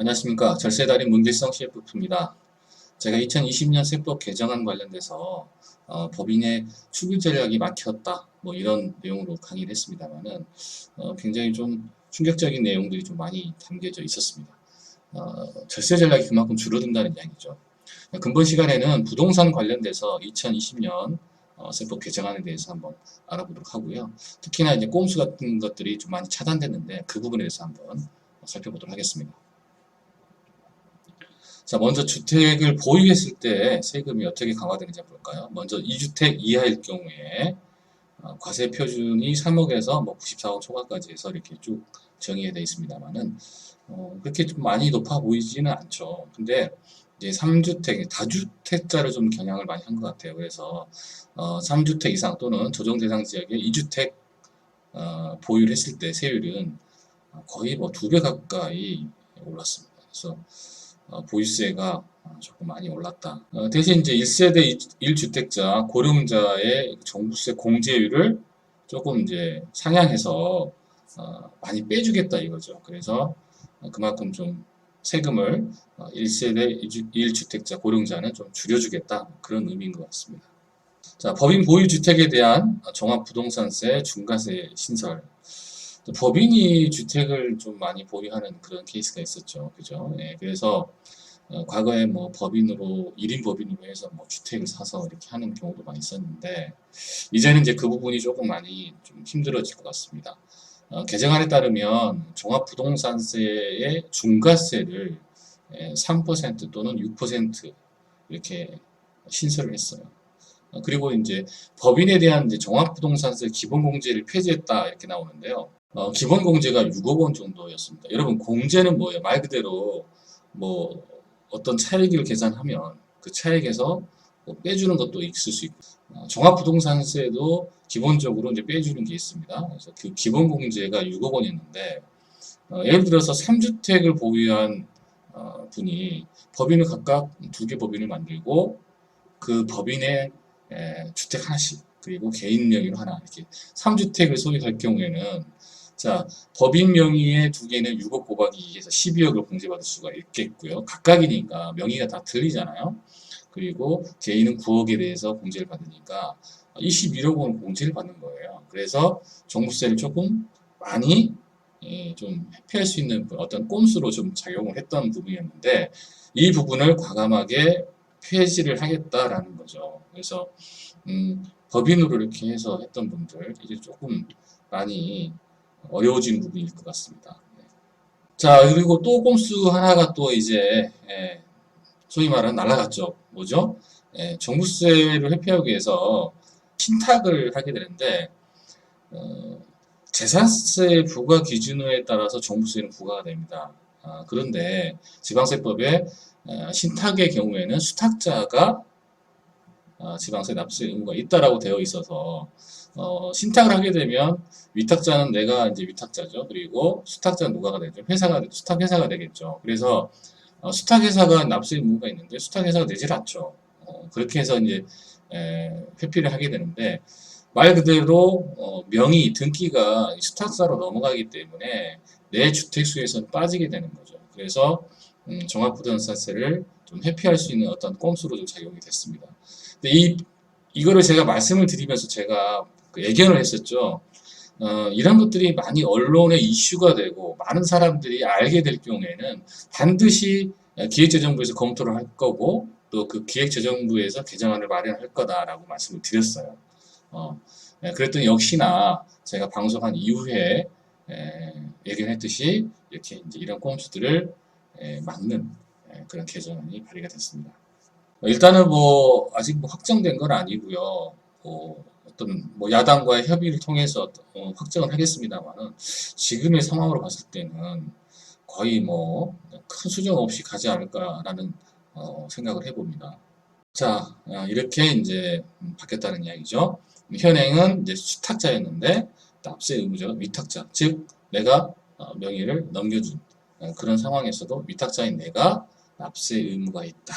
안녕하십니까. 절세달인 문길성 CFP입니다. 제가 2020년 세법 개정안 관련돼서 어, 법인의 추구 전략이 막혔다. 뭐 이런 내용으로 강의를 했습니다만은 어, 굉장히 좀 충격적인 내용들이 좀 많이 담겨져 있었습니다. 어, 절세 전략이 그만큼 줄어든다는 이야기죠. 근본 시간에는 부동산 관련돼서 2020년 어, 세법 개정안에 대해서 한번 알아보도록 하고요. 특히나 이제 꼼수 같은 것들이 좀 많이 차단됐는데 그 부분에 대해서 한번 살펴보도록 하겠습니다. 자, 먼저 주택을 보유했을 때 세금이 어떻게 강화되는지 볼까요? 먼저 2주택 이하일 경우에 어, 과세 표준이 3억에서 뭐 94억 초과까지 해서 이렇게 쭉 정의가 되어 있습니다만은 어, 그렇게 좀 많이 높아 보이지는 않죠. 근데 이제 3주택, 다주택자를 좀 겨냥을 많이 한 것 같아요. 그래서 어, 3주택 이상 또는 조정 대상 지역에 2주택 어, 보유를 했을 때 세율은 거의 뭐 두 배 가까이 올랐습니다. 그래서 어, 보유세가 조금 많이 올랐다. 어, 대신 이제 1세대 1주택자 고령자의 정부세 공제율을 조금 이제 상향해서 어, 많이 빼주겠다 이거죠. 그래서 그만큼 좀 세금을 1세대 1주택자 고령자는 좀 줄여주겠다 그런 의미인 것 같습니다. 자, 법인 보유주택에 대한 종합부동산세 중과세 신설 법인이 주택을 좀 많이 보유하는 그런 케이스가 있었죠. 그죠? 예, 그래서 어, 과거에 뭐 법인으로 1인 법인으로 해서 뭐 주택을 사서 이렇게 하는 경우도 많이 있었는데 이제는 이제 그 부분이 조금 많이 좀 힘들어질 것 같습니다. 어, 개정안에 따르면 종합부동산세의 중과세를 예, 3% 또는 6% 이렇게 신설을 했어요. 어, 그리고 이제 법인에 대한 이제 종합부동산세 기본공제를 폐지했다 이렇게 나오는데요. 어, 기본 공제가 6억 원 정도였습니다. 여러분 공제는 뭐예요? 말 그대로 뭐 어떤 차익을 계산하면 그 차익에서 뭐 빼주는 것도 있을 수 있고 어, 종합부동산세도 기본적으로 이제 빼주는 게 있습니다. 그래서 그 기본 공제가 6억 원이었는데 어, 예를 들어서 3주택을 보유한 어, 분이 법인을 각각 두 개 법인을 만들고 그 법인의 에, 주택 하나씩 그리고 개인 명의로 하나 이렇게 3주택을 소유할 경우에는 자, 법인 명의의 두 개는 6억 곱하기 2에서 12억을 공제받을 수가 있겠고요. 각각이니까 명의가 다 틀리잖아요. 그리고 개인은 9억에 대해서 공제를 받으니까 21억 원 공제를 받는 거예요. 그래서 종부세를 조금 많이 예, 좀 회피할 수 있는 어떤 꼼수로 좀 작용을 했던 부분이었는데 이 부분을 과감하게 폐지를 하겠다라는 거죠. 그래서 음, 법인으로 이렇게 해서 했던 분들 이제 조금 많이 어려워지는 부분일 것 같습니다. 네. 자, 그리고 또 꼼수 하나가 또 이제, 예, 소위 말하는 날라갔죠. 뭐죠? 예, 종부세를 회피하기 위해서 신탁을 하게 되는데, 어, 재산세 부과 기준에 따라서 종부세는 부과가 됩니다. 아, 그런데 지방세법에 어, 신탁의 경우에는 수탁자가 어, 지방세 납세 의무가 있다라고 되어 있어서 어, 신탁을 하게 되면 위탁자는 내가 이제 위탁자죠. 그리고 수탁자는 누가가 되죠? 회사가 수탁 회사가 되겠죠. 그래서 어, 수탁 회사가 납세 의무가 있는데 수탁 회사가 되질 않죠. 어, 그렇게 해서 이제 에, 회피를 하게 되는데 말 그대로 어, 명의 등기가 수탁사로 넘어가기 때문에 내 주택수에서 빠지게 되는 거죠. 그래서 음, 종합부동산세를 좀 회피할 수 있는 어떤 꼼수로 좀 작용이 됐습니다. 근데 이 이거를 제가 말씀을 드리면서 제가 그 예견을 했었죠. 어, 이런 것들이 많이 언론에 이슈가 되고 많은 사람들이 알게 될 경우에는 반드시 기획재정부에서 검토를 할 거고 또 그 기획재정부에서 개정안을 마련할 거다라고 말씀을 드렸어요. 어, 예, 그랬더니 역시나 제가 방송한 이후에 에, 예견했듯이 이렇게 이제 이런 꼼수들을 에, 막는 에, 그런 개정안이 발의가 됐습니다. 일단은 뭐 아직 뭐 확정된 건 아니고요. 뭐 어떤 뭐 야당과의 협의를 통해서 어, 확정을 하겠습니다만은 지금의 상황으로 봤을 때는 거의 뭐 큰 수정 없이 가지 않을까라는 어, 생각을 해봅니다. 자 어, 이렇게 이제 바뀌었다는 이야기죠. 현행은 이제 수탁자였는데 납세 의무자가 위탁자, 즉 내가 어, 명의를 넘겨준 어, 그런 상황에서도 위탁자인 내가 납세 의무가 있다.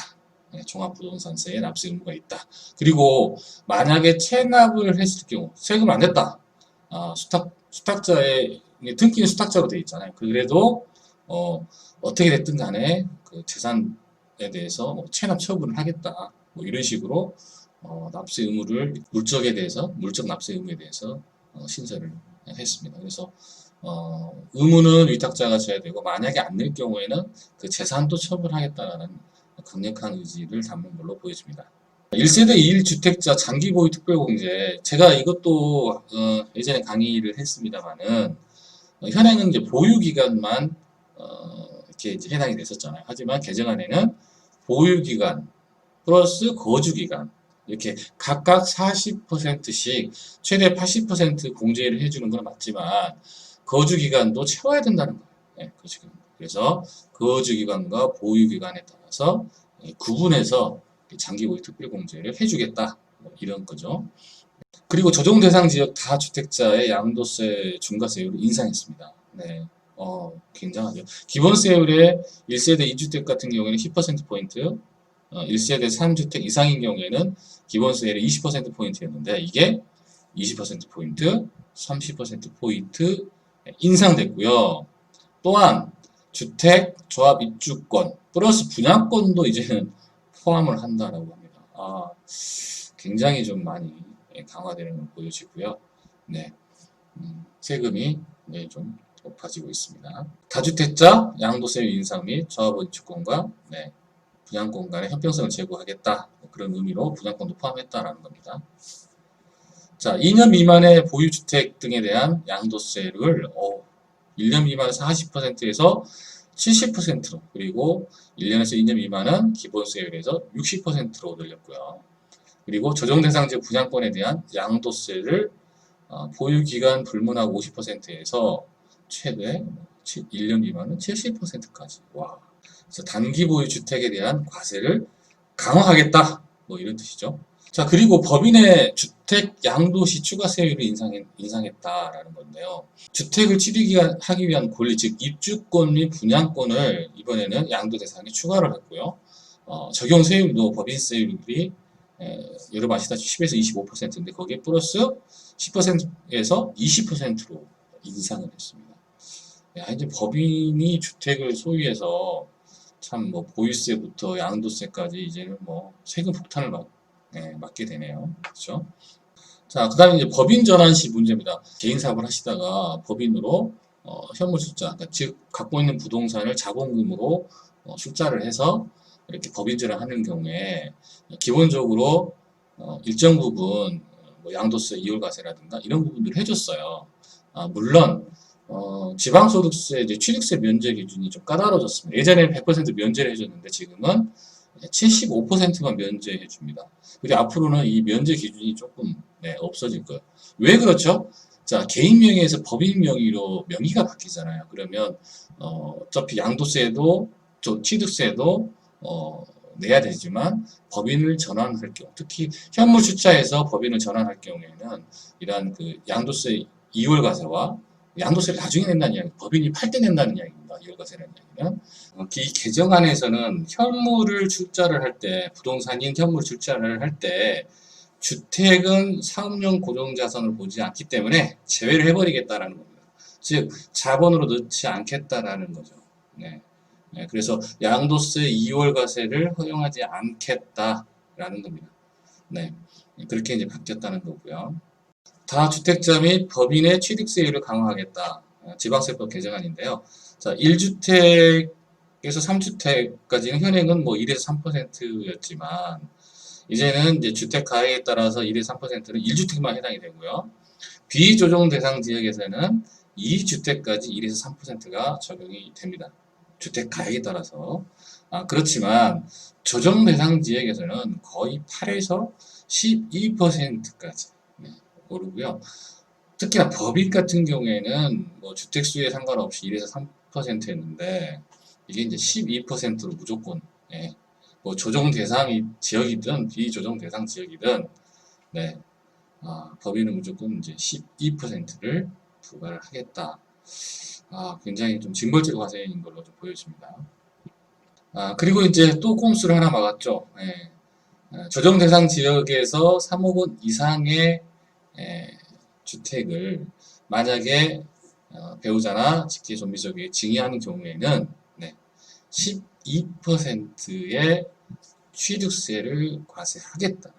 네, 종합부동산세에 납세 의무가 있다. 그리고 만약에 체납을 했을 경우 세금 안 냈다. 아, 수탁 수탁자의 등기는 수탁자로 되어 있잖아요. 그래도 어, 어떻게 됐든 간에 그 재산에 대해서 뭐 체납 처분을 하겠다. 뭐 이런 식으로 어, 납세 의무를 물적에 대해서 물적 납세 의무에 대해서 어, 신설을 했습니다. 그래서 어, 의무는 위탁자가 져야 되고 만약에 안 낼 경우에는 그 재산도 처분하겠다라는 강력한 의지를 담는 걸로 보여집니다. 1세대 1주택자 장기 보유 특별공제 제가 이것도 어, 예전에 강의를 했습니다만은 어, 현행은 이제 보유 기간만 어, 이렇게 해당이 됐었잖아요. 하지만 개정안에는 보유 기간 플러스 거주 기간 이렇게 각각 40%씩 최대 80% 공제를 해주는 건 맞지만 거주 기간도 채워야 된다는 거예요. 네. 그래서 거주 기간과 보유 기간에 따라서 예, 구분해서 장기 보유 특별 공제를 해주겠다 뭐 이런 거죠. 그리고 조정 대상 지역 다 주택자의 양도세 중과세율을 인상했습니다. 네, 어, 굉장하죠. 기본세율의 1세대 2주택 같은 경우에는 10%포인트, 어, 1세대 3주택 이상인 경우에는 기본세율이 20%포인트였는데 이게 20%포인트, 30%포인트 인상됐고요. 또한 주택 조합 입주권 플러스 분양권도 이제는 포함을 한다라고 합니다. 아, 굉장히 좀 많이 강화되는 걸 보여지고요. 네, 음, 세금이 네, 좀 높아지고 있습니다. 다주택자 양도세 인상 및 조합 입주권과 네, 분양권 간의 형평성을 제고하겠다 뭐 그런 의미로 분양권도 포함했다라는 겁니다. 자, 2년 미만의 보유주택 등에 대한 양도세를 어, 1년 미만에서 40%에서 70%로 그리고 1년에서 2년 미만은 기본세율에서 60%로 늘렸고요. 그리고 조정대상지 분양권에 대한 양도세를 어, 보유기간 불문하고 50%에서 최대 1년 미만은 70%까지. 와. 그래서 단기 보유 주택에 대한 과세를 강화하겠다. 뭐 이런 뜻이죠. 자, 그리고 법인의 주택 양도시 추가세율을 인상했, 인상했다라는 건데요. 주택을 취득 하기 위한 권리, 즉, 입주권 및 분양권을 이번에는 양도 대상에 추가를 했고요. 어, 적용 세율도 법인세율이 에, 여러분 아시다시피 10에서 25%인데 거기에 플러스 10%에서 20%로 인상을 했습니다. 야, 이제 법인이 주택을 소유해서 참 뭐 보유세부터 양도세까지 이제는 뭐 세금 폭탄을 맞, 네, 맞게 되네요. 그렇죠? 자, 그 다음에 이제 법인 전환 시 문제입니다. 개인 사업을 하시다가 법인으로 어, 현물 출자, 그러니까 즉 갖고 있는 부동산을 자본금으로 어, 출자를 해서 이렇게 법인 전환하는 경우에 기본적으로 어, 일정 부분 뭐 양도세 이월과세라든가 이런 부분들을 해줬어요. 아, 물론 어, 지방소득세 이제 취득세 면제 기준이 좀 까다로워졌습니다. 예전에는 100% 면제를 해줬는데 지금은 75%만 면제해 줍니다. 그리고 앞으로는 이 면제 기준이 조금 네, 없어질 거예요. 왜 그렇죠? 자, 개인 명의에서 법인 명의로 명의가 바뀌잖아요. 그러면 어, 어차피 양도세도 저 취득세도 어, 내야 되지만 법인을 전환할 경우, 특히 현물 출자에서 법인을 전환할 경우에는 이러한 그 양도세 이월과세와 양도세를 나중에 낸다는 이야기, 법인이 팔 때 낸다는 이야기입니다. 이월과세라는 이야기는. 어, 이 개정 안에서는 현물을 출자를 할 때, 부동산인 현물 출자를 할 때, 주택은 사업용 고정자산을 보지 않기 때문에 제외를 해버리겠다라는 겁니다. 즉, 자본으로 넣지 않겠다라는 거죠. 네. 네, 그래서 양도세 2월과세를 허용하지 않겠다라는 겁니다. 네. 그렇게 이제 바뀌었다는 거고요. 다주택자 및 법인의 취득세율을 강화하겠다. 어, 지방세법 개정안인데요. 자, 1주택에서 3주택까지는 현행은 뭐 1에서 3%였지만 이제는 이제 주택 가액에 따라서 1에서 3%는 1주택만 해당이 되고요. 비조정 대상 지역에서는 2주택까지 1에서 3%가 적용이 됩니다. 주택 가액에 따라서. 아, 그렇지만 조정 대상 지역에서는 거의 8에서 12%까지 오르고요. 특히나 법인 같은 경우에는 뭐 주택수에 상관없이 1에서 3%였는데 이게 이제 12%로 무조건 예, 뭐 조정 대상 지역이든 비조정 대상 지역이든 네, 아, 법인은 무조건 이제 12%를 부과를 하겠다. 아, 굉장히 좀 징벌적 과세인 걸로 좀 보여집니다. 아, 그리고 이제 또 꼼수를 하나 막았죠. 예, 아, 조정 대상 지역에서 3억 원 이상의 에, 주택을 만약에 어, 배우자나 직계 좀비속에 증여하는 경우에는 네, 12%의 취득세를 과세하겠다.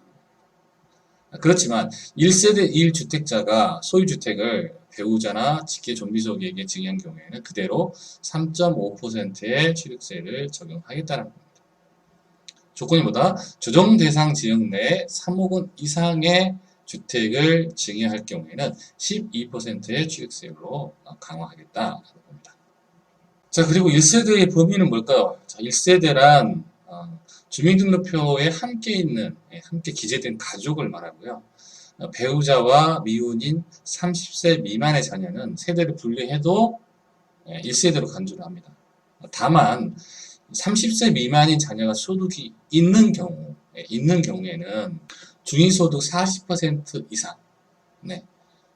그렇지만 1세대 1주택자가 소유주택을 배우자나 직계 좀비속에게 증여한 경우에는 그대로 3.5%의 취득세를 적용하겠다는 겁니다. 조건이 뭐다? 조정 대상 지역 내 3억 원 이상의 주택을 증여할 경우에는 12%의 취득세율로 강화하겠다라는 겁니다. 자, 그리고 1세대의 범위는 뭘까요? 자, 1세대란 어, 주민등록표에 함께 있는, 예, 함께 기재된 가족을 말하고요. 어, 배우자와 미혼인 30세 미만의 자녀는 세대를 분리해도 예, 1세대로 간주를 합니다. 다만 30세 미만인 자녀가 소득이 있는 경우, 예, 있는 경우에는 중위소득 40% 이상, 네,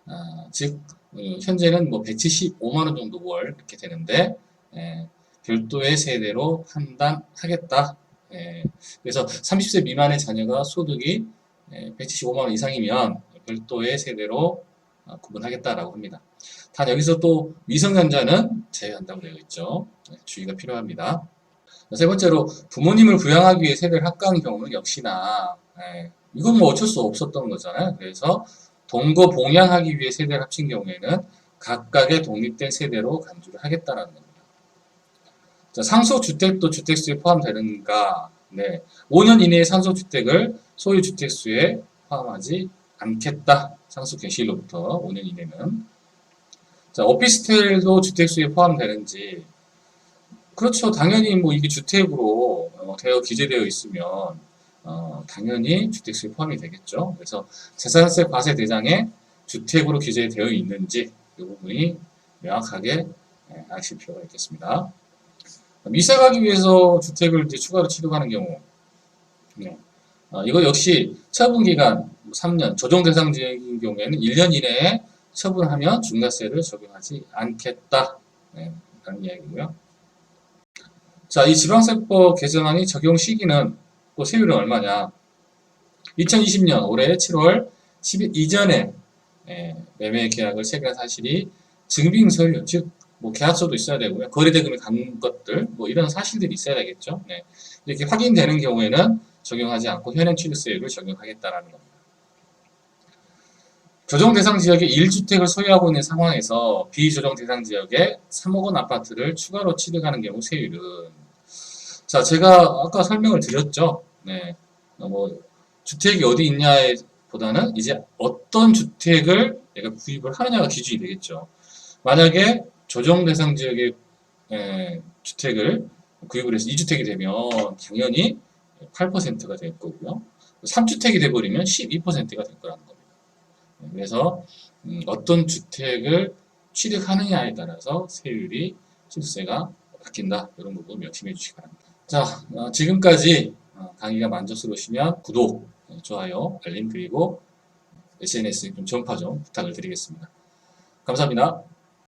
아, 즉 어, 현재는 뭐 175만 원 정도 월 이렇게 되는데 예, 별도의 세대로 판단하겠다. 예, 그래서 30세 미만의 자녀가 소득이 예, 175만 원 이상이면 별도의 세대로 어, 구분하겠다라고 합니다. 단 여기서 또 미성년자는 제외한다고 되어 있죠. 네, 주의가 필요합니다. 세 번째로 부모님을 부양하기 위해 세대를 합강한 경우는 역시나 예, 이건 뭐 어쩔 수 없었던 거잖아요. 그래서 동거 봉양하기 위해 세대를 합친 경우에는 각각의 독립된 세대로 간주를 하겠다는 겁니다. 자, 상속주택도 주택수에 포함되는가? 네. 5년 이내의 상속주택을 소유주택수에 포함하지 않겠다. 상속 개시일로부터 5년 이내는. 자, 오피스텔도 주택수에 포함되는지. 그렇죠. 당연히 뭐 이게 주택으로 어, 되어 기재되어 있으면 어, 당연히 주택수에 포함이 되겠죠. 그래서 재산세 과세 대장에 주택으로 기재되어 있는지 이 부분이 명확하게 예, 아실 필요가 있겠습니다. 이사 가기 위해서 주택을 이제 추가로 취득하는 경우, 네. 어, 이거 역시 처분 기간 3년, 조정 대상 지역인 경우에는 1년 이내에 처분하면 중과세를 적용하지 않겠다. 네, 라는 이야기고요. 자, 이 지방세법 개정안이 적용 시기는 또 세율은 얼마냐? 2020년 올해 7월 10일 이전에 예, 매매 계약을 체결한 사실이 증빙 서류, 즉, 뭐 계약서도 있어야 되고요. 거래 대금이 간 것들, 뭐 이런 사실들이 있어야 되겠죠. 네. 이렇게 확인되는 경우에는 적용하지 않고 현행 취득세율을 적용하겠다라는 겁니다. 조정 대상 지역에 1주택을 소유하고 있는 상황에서 비조정 대상 지역에 3억 원 아파트를 추가로 취득하는 경우 세율은 자, 제가 아까 설명을 드렸죠. 네. 어, 뭐 주택이 어디 있냐에 보다는 이제 어떤 주택을 내가 구입을 하느냐가 기준이 되겠죠. 만약에 조정 대상 지역의 에, 주택을 구입을 해서 2주택이 되면 당연히 8%가 될 거고요. 3주택이 돼버리면 12%가 될 거라는 겁니다. 네, 그래서 음, 어떤 주택을 취득하느냐에 따라서 세율이 취득세가 바뀐다. 이런 부분 명심해 주시기 바랍니다. 자, 어, 지금까지 어, 강의가 만족스러우시면 구독, 어, 좋아요, 알림 그리고 SNS에 좀 전파 좀 부탁을 드리겠습니다. 감사합니다.